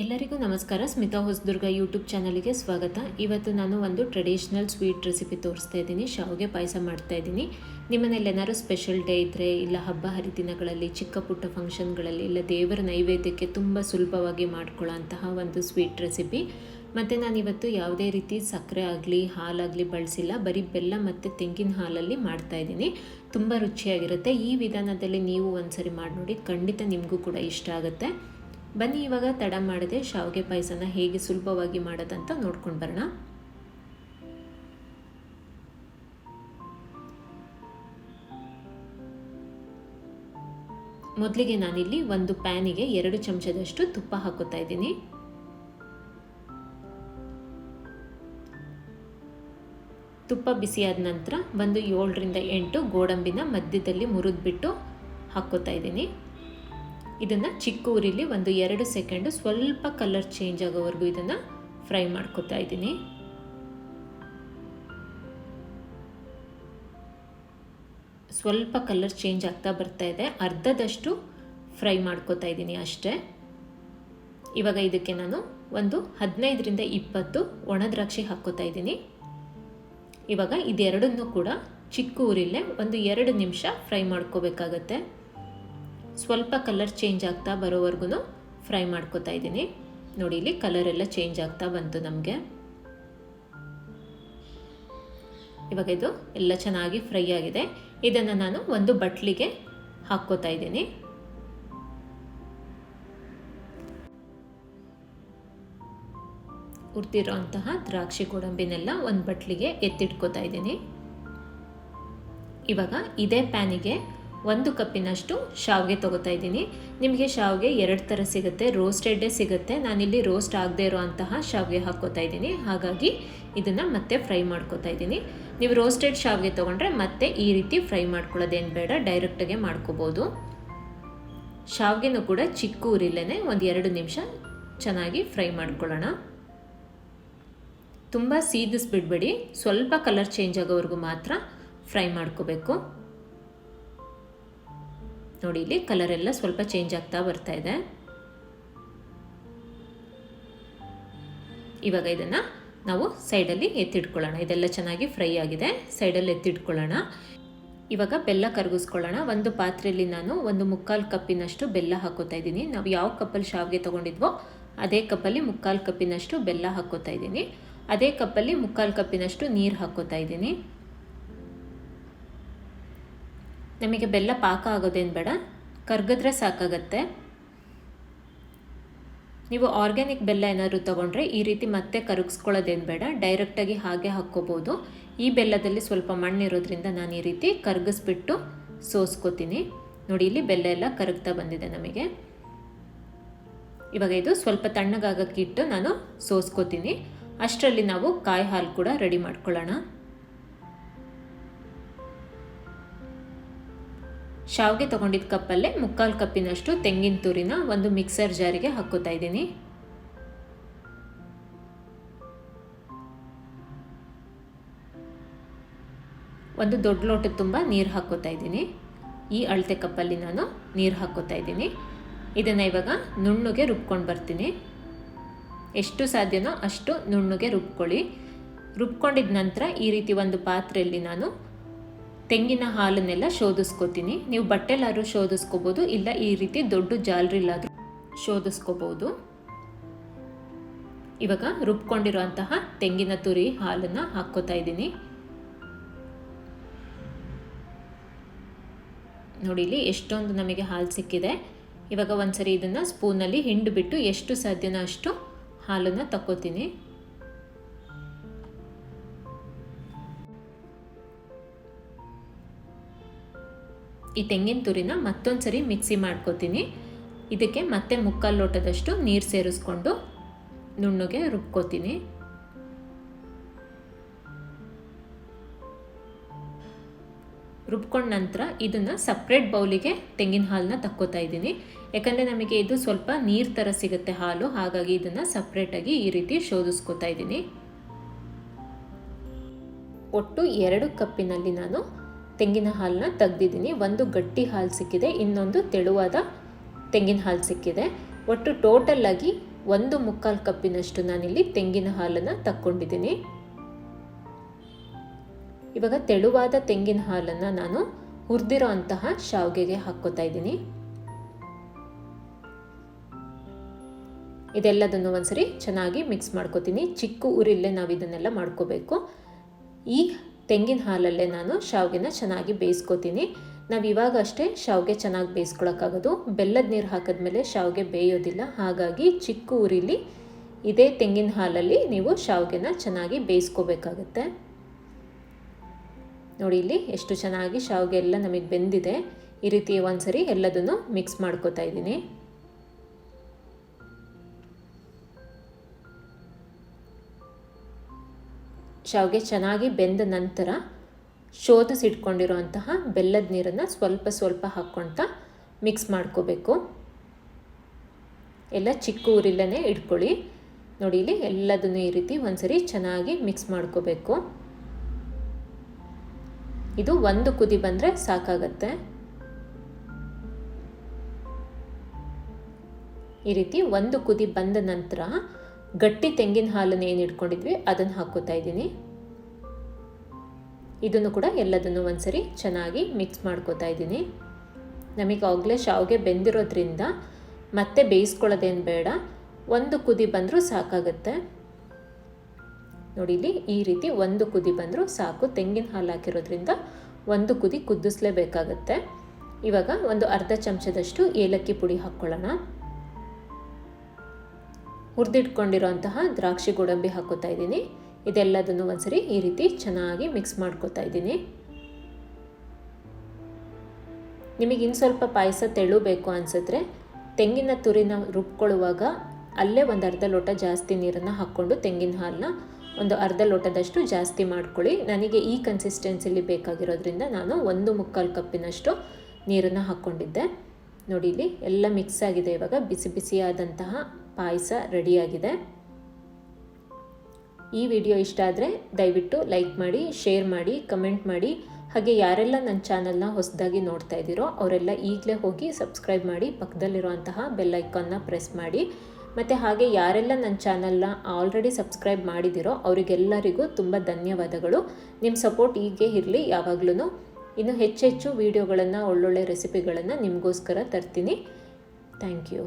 ಎಲ್ಲರಿಗೂ ನಮಸ್ಕಾರ. ಸ್ಮಿತಾ ಹೊಸದುರ್ಗ ಯೂಟ್ಯೂಬ್ ಚಾನಲಿಗೆ ಸ್ವಾಗತ. ಇವತ್ತು ನಾನು ಒಂದು ಟ್ರೆಡಿಷ್ನಲ್ ಸ್ವೀಟ್ ರೆಸಿಪಿ ತೋರಿಸ್ತಾ ಇದ್ದೀನಿ. ಶಾವಿಗೆ ಪಾಯಸ ಮಾಡ್ತಾ ಇದ್ದೀನಿ. ನಿಮ್ಮನೇಲಿ ಏನಾದ್ರು ಸ್ಪೆಷಲ್ ಡೇ ಇದ್ದರೆ ಇಲ್ಲ ಹಬ್ಬ ಹರಿದಿನಗಳಲ್ಲಿ, ಚಿಕ್ಕ ಪುಟ್ಟ ಫಂಕ್ಷನ್ಗಳಲ್ಲಿ ಇಲ್ಲ ದೇವರ ನೈವೇದ್ಯಕ್ಕೆ ತುಂಬ ಸುಲಭವಾಗಿ ಮಾಡ್ಕೊಳ್ಳೋಂತಹ ಒಂದು ಸ್ವೀಟ್ ರೆಸಿಪಿ ಮತ್ತು ನಾನಿವತ್ತು ಯಾವುದೇ ರೀತಿ ಸಕ್ಕರೆ ಆಗಲಿ, ಹಾಲಾಗಲಿ ಬಳಸಿಲ್ಲ. ಬರೀ ಬೆಲ್ಲ ಮತ್ತು ತೆಂಗಿನ ಹಾಲಲ್ಲಿ ಮಾಡ್ತಾ ಇದ್ದೀನಿ. ತುಂಬ ರುಚಿಯಾಗಿರುತ್ತೆ. ಈ ವಿಧಾನದಲ್ಲಿ ನೀವು ಒಂದ್ಸರಿ ಮಾಡಿ ನೋಡಿ ಖಂಡಿತ ನಿಮಗೂ ಕೂಡ ಇಷ್ಟ ಆಗುತ್ತೆ. ಬನ್ನಿ, ಇವಾಗ ತಡ ಮಾಡದೆ. ಶಾವಿಗೆ ಪಾಯಸನ ಹೇಗೆ ಸುಲಭವಾಗಿ ಮಾಡೋದಂತ ನೋಡ್ಕೊಂಡು ಬರೋಣ. ಮೊದಲಿಗೆ ನಾನಿಲ್ಲಿ ಒಂದು ಪ್ಯಾನಿಗೆ ಎರಡು ಚಮಚದಷ್ಟು ತುಪ್ಪ ಹಾಕೋತಾ ಇದ್ದೀನಿ. ತುಪ್ಪ ಬಿಸಿಯಾದ ನಂತರ ಒಂದು ಏಳರಿಂದ ಎಂಟು ಗೋಡಂಬಿನ ಮಧ್ಯದಲ್ಲಿ ಮುರಿದ್ಬಿಟ್ಟು ಹಾಕ್ಕೋತಾ ಇದ್ದೀನಿ. ಇದನ್ನು ಚಿಕ್ಕ ಊರಿಲಿ ಒಂದು ಎರಡು ಸೆಕೆಂಡು ಸ್ವಲ್ಪ ಕಲರ್ ಚೇಂಜ್ ಆಗೋವರೆಗೂ ಇದನ್ನು ಫ್ರೈ ಮಾಡ್ಕೊತಾ ಇದ್ದೀನಿ. ಸ್ವಲ್ಪ ಕಲರ್ ಚೇಂಜ್ ಆಗ್ತಾ ಬರ್ತಾ ಇದೆ. ಅರ್ಧದಷ್ಟು ಫ್ರೈ ಮಾಡ್ಕೋತಾ ಇದ್ದೀನಿ ಅಷ್ಟೇ. ಇವಾಗ ಇದಕ್ಕೆ ನಾನು ಒಂದು ಹದಿನೈದರಿಂದ ಇಪ್ಪತ್ತು ಒಣದ್ರಾಕ್ಷಿ ಹಾಕ್ಕೋತಾ ಇದ್ದೀನಿ. ಇವಾಗ ಇದೆರಡನ್ನೂ ಕೂಡ ಚಿಕ್ಕ ಊರಿಲ್ಲೇ ಒಂದು ಎರಡು ನಿಮಿಷ ಫ್ರೈ ಮಾಡ್ಕೋಬೇಕಾಗತ್ತೆ. ಸ್ವಲ್ಪ ಕಲರ್ ಚೇಂಜ್ ಆಗ್ತಾ ಬರೋವರೆಗೂ ಫ್ರೈ ಮಾಡ್ಕೋತಾ ಇದ್ದೀನಿ. ನೋಡಿ, ಇಲ್ಲಿ ಕಲರ್ ಎಲ್ಲ ಚೇಂಜ್ ಆಗ್ತಾ ಬಂತು ನಮಗೆ. ಇವಾಗ ಇದು ಎಲ್ಲ ಚೆನ್ನಾಗಿ ಫ್ರೈ ಆಗಿದೆ. ಇದನ್ನು ನಾನು ಒಂದು ಬಟ್ಲಿಗೆ ಹಾಕ್ಕೋತಾ ಇದ್ದೀನಿ. ಹುರ್ತಿರೋಂತಹ ದ್ರಾಕ್ಷಿ ಗೋಡಂಬಿನೆಲ್ಲ ಒಂದು ಬಟ್ಲಿಗೆ ಎತ್ತಿಟ್ಕೋತಾ ಇದ್ದೀನಿ. ಇವಾಗ ಇದೇ ಪ್ಯಾನಿಗೆ ಒಂದು ಕಪ್ಪಿನಷ್ಟು ಶಾವಿಗೆ ತೊಗೋತಾ ಇದ್ದೀನಿ. ನಿಮಗೆ ಶಾವಿಗೆ ಎರಡು ಥರ ಸಿಗುತ್ತೆ. ರೋಸ್ಟೆಡ್ಡೇ ಸಿಗುತ್ತೆ. ನಾನಿಲ್ಲಿ ರೋಸ್ಟ್ ಆಗದೆ ಇರೋ ಅಂತಹ ಶಾವಿಗೆ ಹಾಕ್ಕೋತಾ ಇದ್ದೀನಿ. ಹಾಗಾಗಿ ಇದನ್ನು ಮತ್ತೆ ಫ್ರೈ ಮಾಡ್ಕೋತಾ ಇದ್ದೀನಿ. ನೀವು ರೋಸ್ಟೆಡ್ ಶಾವಿಗೆ ತೊಗೊಂಡ್ರೆ ಮತ್ತೆ ಈ ರೀತಿ ಫ್ರೈ ಮಾಡ್ಕೊಳ್ಳೋದೇನು ಬೇಡ. ಡೈರೆಕ್ಟಾಗೆ ಮಾಡ್ಕೋಬೋದು. ಶಾವಿಗೆನೂ ಕೂಡ ಚಿಕ್ಕ ಊರಿಲ್ಲೇ ಒಂದು ಎರಡು ನಿಮಿಷ ಚೆನ್ನಾಗಿ ಫ್ರೈ ಮಾಡ್ಕೊಳ್ಳೋಣ. ತುಂಬ ಸೀದಿಸ್ಬಿಡ್ಬೇಡಿ. ಸ್ವಲ್ಪ ಕಲರ್ ಚೇಂಜ್ ಆಗೋವರೆಗೂ ಮಾತ್ರ ಫ್ರೈ ಮಾಡ್ಕೋಬೇಕು. ನೋಡಿ, ಇಲ್ಲಿ ಕಲರ್ ಎಲ್ಲ ಸ್ವಲ್ಪ ಚೇಂಜ್ ಆಗ್ತಾ ಬರ್ತಾ ಇದೆ. ಇವಾಗ ಇದನ್ನು ನಾವು ಸೈಡಲ್ಲಿ ಎತ್ತಿಟ್ಕೊಳ್ಳೋಣ. ಇದೆಲ್ಲ ಚೆನ್ನಾಗಿ ಫ್ರೈ ಆಗಿದೆ. ಸೈಡಲ್ಲಿ ಎತ್ತಿಟ್ಕೊಳ್ಳೋಣ. ಇವಾಗ ಬೆಲ್ಲ ಕರಗಿಸ್ಕೊಳ್ಳೋಣ. ಒಂದು ಪಾತ್ರೆಯಲ್ಲಿ ನಾನು ಒಂದು ಮುಕ್ಕಾಲು ಕಪ್ಪಿನಷ್ಟು ಬೆಲ್ಲ ಹಾಕೋತಾ ಇದ್ದೀನಿ. ನಾವು ಯಾವ ಕಪ್ಪಲ್ಲಿ ಶಾವಿಗೆ ತೊಗೊಂಡಿದ್ವೋ ಅದೇ ಕಪ್ಪಲ್ಲಿ ಮುಕ್ಕಾಲು ಕಪ್ಪಿನಷ್ಟು ಬೆಲ್ಲ ಹಾಕೋತಾ ಇದ್ದೀನಿ. ಅದೇ ಕಪ್ಪಲ್ಲಿ ಮುಕ್ಕಾಲು ಕಪ್ಪಿನಷ್ಟು ನೀರು ಹಾಕೋತಾ ಇದ್ದೀನಿ. ನಮಗೆ ಬೆಲ್ಲ ಪಾಕ ಆಗೋದೇನು ಬೇಡ. ಕರ್ಗಿದ್ರೆ ಸಾಕಾಗತ್ತೆ. ನೀವು ಆರ್ಗ್ಯಾನಿಕ್ ಬೆಲ್ಲ ಏನಾದರೂ ತೊಗೊಂಡ್ರೆ ಈ ರೀತಿ ಮತ್ತೆ ಕರಗಿಸ್ಕೊಳ್ಳೋದೇನು ಬೇಡ. ಡೈರೆಕ್ಟಾಗಿ ಹಾಗೆ ಹಾಕ್ಕೋಬೋದು. ಈ ಬೆಲ್ಲದಲ್ಲಿ ಸ್ವಲ್ಪ ಮಣ್ಣಿರೋದ್ರಿಂದ ನಾನು ಈ ರೀತಿ ಕರಗಿಸ್ಬಿಟ್ಟು ಸೋಸ್ಕೋತೀನಿ. ನೋಡಿ, ಇಲ್ಲಿ ಬೆಲ್ಲ ಎಲ್ಲ ಕರಗ್ತಾ ಬಂದಿದೆ ನಮಗೆ. ಇವಾಗ ಇದು ಸ್ವಲ್ಪ ತಣ್ಣಗಾಗಕ್ಕಿಟ್ಟು ನಾನು ಸೋಸ್ಕೋತೀನಿ. ಅಷ್ಟರಲ್ಲಿ ನಾವು ಕಾಯಿ ಹಾಲು ಕೂಡ ರೆಡಿ ಮಾಡ್ಕೊಳ್ಳೋಣ. ಶಾವಿಗೆ ತೊಗೊಂಡಿದ್ದ ಕಪ್ಪಲ್ಲೇ ಮುಕ್ಕಾಲು ಕಪ್ಪಿನಷ್ಟು ತೆಂಗಿನ ತುರಿನ ಒಂದು ಮಿಕ್ಸರ್ ಜಾರಿಗೆ ಹಾಕೋತಾ ಇದ್ದೀನಿ. ಒಂದು ದೊಡ್ಡ ಲೋಟದ ತುಂಬ ನೀರು ಹಾಕೋತಾ ಇದ್ದೀನಿ. ಈ ಅಳತೆ ಕಪ್ಪಲ್ಲಿ ನಾನು ನೀರು ಹಾಕೋತಾ ಇದ್ದೀನಿ. ಇದನ್ನು ಇವಾಗ ನುಣ್ಣಗೆ ರುಬ್ಕೊಂಡು ಬರ್ತೀನಿ. ಎಷ್ಟು ಸಾಧ್ಯನೋ ಅಷ್ಟು ನುಣ್ಣಗೆ ರುಬ್ಕೊಳ್ಳಿ. ರುಬ್ಕೊಂಡಿದ ನಂತರ ಈ ರೀತಿ ಒಂದು ಪಾತ್ರೆಯಲ್ಲಿ ನಾನು ತೆಂಗಿನ ಹಾಲನ್ನೆಲ್ಲ ಶೋಧಿಸ್ಕೋತೀನಿ. ನೀವು ಬಟ್ಟೆಲಾದ್ರೂ ಶೋಧಿಸ್ಕೋಬೋದು, ಇಲ್ಲ ಈ ರೀತಿ ದೊಡ್ಡ ಜಾಲರಿಲಾದ್ರೂ ಶೋಧಿಸ್ಕೋಬೋದು. ಇವಾಗ ರುಬ್ಕೊಂಡಿರುವಂತಹ ತೆಂಗಿನ ತುರಿ ಹಾಲನ್ನು ಹಾಕ್ಕೋತಾ ಇದ್ದೀನಿ. ನೋಡಿ, ಇಲ್ಲಿ ಎಷ್ಟೊಂದು ನಮಗೆ ಹಾಲು ಸಿಕ್ಕಿದೆ. ಇವಾಗ ಒಂದ್ಸರಿ ಇದನ್ನು ಸ್ಪೂನಲ್ಲಿ ಹಿಂಡು ಬಿಟ್ಟು ಎಷ್ಟು ಸಾಧ್ಯನೋ ಅಷ್ಟು ಹಾಲನ್ನು ತಕ್ಕೋತೀನಿ. ಈ ತೆಂಗಿನ ತುರಿನ ಮತ್ತೊಂದು ಸರಿ ಮಿಕ್ಸಿ ಮಾಡ್ಕೋತೀನಿ. ಇದಕ್ಕೆ ಮತ್ತೆ ಮುಕ್ಕಾಲು ಲೋಟದಷ್ಟು ನೀರು ಸೇರಿಸ್ಕೊಂಡು ನುಣ್ಣಗೆ ರುಬ್ಕೋತೀನಿ. ರುಬ್ಕೊಂಡ ನಂತರ ಇದನ್ನು ಸಪ್ರೇಟ್ ಬೌಲಿಗೆ ತೆಂಗಿನ ಹಾಲನ್ನ ತಕ್ಕೋತಾ ಇದ್ದೀನಿ. ಯಾಕಂದರೆ ನಮಗೆ ಇದು ಸ್ವಲ್ಪ ನೀರು ಥರ ಸಿಗುತ್ತೆ ಹಾಲು, ಹಾಗಾಗಿ ಇದನ್ನು ಸಪ್ರೇಟಾಗಿ ಈ ರೀತಿ ಶೋಧಿಸ್ಕೋತಾ ಇದ್ದೀನಿ. ಒಟ್ಟು ಎರಡು ಕಪ್ಪಿನಲ್ಲಿ ನಾನು ತೆಂಗಿನ ಹಾಲನ್ನ ತೆಗ್ದಿದ್ದೀನಿ. ಒಂದು ಗಟ್ಟಿ ಹಾಲು ಸಿಕ್ಕಿದೆ, ಇನ್ನೊಂದು ತೆಳುವಾದ ತೆಂಗಿನ ಹಾಲು ಸಿಕ್ಕಿದೆ. ಒಟ್ಟು ಟೋಟಲ್ಲಾಗಿ ಒಂದು ಮುಕ್ಕಾಲು ಕಪ್ಪಿನಷ್ಟು ನಾನಿಲ್ಲಿ ತೆಂಗಿನ ಹಾಲನ್ನು ತಕ್ಕೊಂಡಿದ್ದೀನಿ. ಇವಾಗ ತೆಳುವಾದ ತೆಂಗಿನ ಹಾಲನ್ನು ನಾನು ಹುರಿದಿರೋ ಅಂತಹ ಶಾವಿಗೆಗೆ ಹಾಕ್ಕೋತಾ ಇದ್ದೀನಿ. ಇದೆಲ್ಲದನ್ನು ಒಂದ್ಸರಿ ಚೆನ್ನಾಗಿ ಮಿಕ್ಸ್ ಮಾಡ್ಕೋತೀನಿ. ಚಿಕ್ಕ ಊರಿಲ್ಲೇ ನಾವು ಇದನ್ನೆಲ್ಲ ಮಾಡ್ಕೋಬೇಕು. ಈ ತೆಂಗಿನ ಹಾಲಲ್ಲೇ ನಾನು ಶಾವಿಗೆನ ಚೆನ್ನಾಗಿ ಬೇಯಿಸ್ಕೋತೀನಿ. ನಾವು ಇವಾಗ ಅಷ್ಟೇ ಶಾವಿಗೆ ಚೆನ್ನಾಗಿ ಬೇಯಿಸ್ಕೊಳಕ್ಕಾಗೋದು. ಬೆಲ್ಲದ ನೀರು ಹಾಕಿದ್ಮೇಲೆ ಶಾವಿಗೆ ಬೇಯೋದಿಲ್ಲ. ಹಾಗಾಗಿ ಚಿಕ್ಕ ಊರಿಲಿ ಇದೇ ತೆಂಗಿನ ಹಾಲಲ್ಲಿ ನೀವು ಶಾವಿಗೆನ ಚೆನ್ನಾಗಿ ಬೇಯಿಸ್ಕೋಬೇಕಾಗತ್ತೆ. ನೋಡಿ ಇಲ್ಲಿ ಎಷ್ಟು ಚೆನ್ನಾಗಿ ಶಾವಿಗೆ ಎಲ್ಲ ನಮಗೆ ಬೆಂದಿದೆ. ಈ ರೀತಿ ಒಂದ್ಸರಿ ಎಲ್ಲದನ್ನು ಮಿಕ್ಸ್ ಮಾಡ್ಕೋತಾ ಇದ್ದೀನಿ. ಶಾವಿಗೆ ಚೆನ್ನಾಗಿ ಬೆಂದ ನಂತರ ಶೋಧಿಸಿಟ್ಕೊಂಡಿರುವಂತಹ ಬೆಲ್ಲದ ನೀರನ್ನು ಸ್ವಲ್ಪ ಸ್ವಲ್ಪ ಹಾಕ್ಕೊಳ್ತಾ ಮಿಕ್ಸ್ ಮಾಡ್ಕೋಬೇಕು. ಎಲ್ಲ ಚಿಕ್ಕ ಊರಿಲ್ಲೇ ಇಟ್ಕೊಳ್ಳಿ. ನೋಡಿ, ಇಲ್ಲಿ ಎಲ್ಲದನ್ನು ಈ ರೀತಿ ಒಂದ್ಸರಿ ಚೆನ್ನಾಗಿ ಮಿಕ್ಸ್ ಮಾಡ್ಕೋಬೇಕು. ಇದು ಒಂದು ಕುದಿ ಬಂದರೆ ಸಾಕಾಗತ್ತೆ. ಈ ರೀತಿ ಒಂದು ಕುದಿ ಬಂದ ನಂತರ ಗಟ್ಟಿ ತೆಂಗಿನ ಹಾಲನ್ನು ಏನು ಇಟ್ಕೊಂಡಿದ್ವಿ? ಅದನ್ನು ಹಾಕೋತಾ ಇದ್ದೀನಿ. ಇದನ್ನು ಕೂಡ ಎಲ್ಲದನ್ನು ಒಂದ್ಸರಿ ಚೆನ್ನಾಗಿ ಮಿಕ್ಸ್ ಮಾಡ್ಕೋತಾ ಇದ್ದೀನಿ. ನಮಗೆ ಆಗಲೇ ಶಾವಿಗೆ ಬೆಂದಿರೋದ್ರಿಂದ ಮತ್ತೆ ಬೇಯಿಸ್ಕೊಳ್ಳೋದೇನು ಬೇಡ. ಒಂದು ಕುದಿ ಬಂದರೂ ಸಾಕಾಗುತ್ತೆ. ನೋಡಿಲಿ ಈ ರೀತಿ ಒಂದು ಕುದಿ ಬಂದರೂ ಸಾಕು. ತೆಂಗಿನ ಹಾಲು ಹಾಕಿರೋದ್ರಿಂದ ಒಂದು ಕುದಿ ಕುದಿಸ್ಲೇಬೇಕಾಗತ್ತೆ. ಇವಾಗ ಒಂದು ಅರ್ಧ ಚಮಚದಷ್ಟು ಏಲಕ್ಕಿ ಪುಡಿ ಹಾಕ್ಕೊಳ್ಳೋಣ. ಹುರಿದಿಟ್ಕೊಂಡಿರೋಂತಹ ದ್ರಾಕ್ಷಿ ಗೋಡಂಬಿ ಹಾಕೋತಾ ಇದ್ದೀನಿ. ಇದೆಲ್ಲದನ್ನು ಒಂದ್ಸರಿ ಈ ರೀತಿ ಚೆನ್ನಾಗಿ ಮಿಕ್ಸ್ ಮಾಡ್ಕೋತಾ ಇದ್ದೀನಿ. ನಿಮಗೆ ಇನ್ನು ಸ್ವಲ್ಪ ಪಾಯಸ ತೆಳು ಬೇಕು ಅನಿಸಿದ್ರೆ ತೆಂಗಿನ ತುರಿನ ರುಬ್ಕೊಳ್ಳುವಾಗ ಅಲ್ಲೇ ಒಂದು ಅರ್ಧ ಲೋಟ ಜಾಸ್ತಿ ನೀರನ್ನು ಹಾಕ್ಕೊಂಡು ತೆಂಗಿನ ಹಾಲನ್ನ ಒಂದು ಅರ್ಧ ಲೋಟದಷ್ಟು ಜಾಸ್ತಿ ಮಾಡ್ಕೊಳ್ಳಿ. ನನಗೆ ಈ ಕನ್ಸಿಸ್ಟೆನ್ಸಿಲಿ ಬೇಕಾಗಿರೋದ್ರಿಂದ ನಾನು ಒಂದು ಮುಕ್ಕಾಲು ಕಪ್ಪಿನಷ್ಟು ನೀರನ್ನು ಹಾಕ್ಕೊಂಡಿದ್ದೆ. ನೋಡಿ, ಇಲ್ಲಿ ಎಲ್ಲ ಮಿಕ್ಸ್ ಆಗಿದೆ. ಇವಾಗ ಬಿಸಿ ಬಿಸಿಯಾದಂತಹ ಪಾಯಸ ರೆಡಿಯಾಗಿದೆ. ಈ ವಿಡಿಯೋ ಇಷ್ಟ ಆದರೆ ದಯವಿಟ್ಟು ಲೈಕ್ ಮಾಡಿ, ಶೇರ್ ಮಾಡಿ, ಕಮೆಂಟ್ ಮಾಡಿ. ಹಾಗೆ ಯಾರೆಲ್ಲ ನನ್ನ ಚಾನಲ್ನ ಹೊಸದಾಗಿ ನೋಡ್ತಾ ಇದ್ದೀರೋ ಅವರೆಲ್ಲ ಈಗಲೇ ಹೋಗಿ ಸಬ್ಸ್ಕ್ರೈಬ್ ಮಾಡಿ, ಪಕ್ಕದಲ್ಲಿರುವಂತಹ ಬೆಲ್ ಐಕಾನ್ನ ಪ್ರೆಸ್ ಮಾಡಿ. ಮತ್ತು ಹಾಗೆ ಯಾರೆಲ್ಲ ನನ್ನ ಚಾನಲ್ನ ಆಲ್ರೆಡಿ ಸಬ್ಸ್ಕ್ರೈಬ್ ಮಾಡಿದಿರೋ ಅವರಿಗೆಲ್ಲರಿಗೂ ತುಂಬ ಧನ್ಯವಾದಗಳು. ನಿಮ್ಮ ಸಪೋರ್ಟ್ ಹೀಗೆ ಇರಲಿ ಯಾವಾಗಲೂ ಇನ್ನು ಹೆಚ್ಚೆಚ್ಚು ವೀಡಿಯೋಗಳನ್ನು, ಒಳ್ಳೊಳ್ಳೆ ರೆಸಿಪಿಗಳನ್ನು ನಿಮಗೋಸ್ಕರ ತರ್ತೀನಿ. Thank you.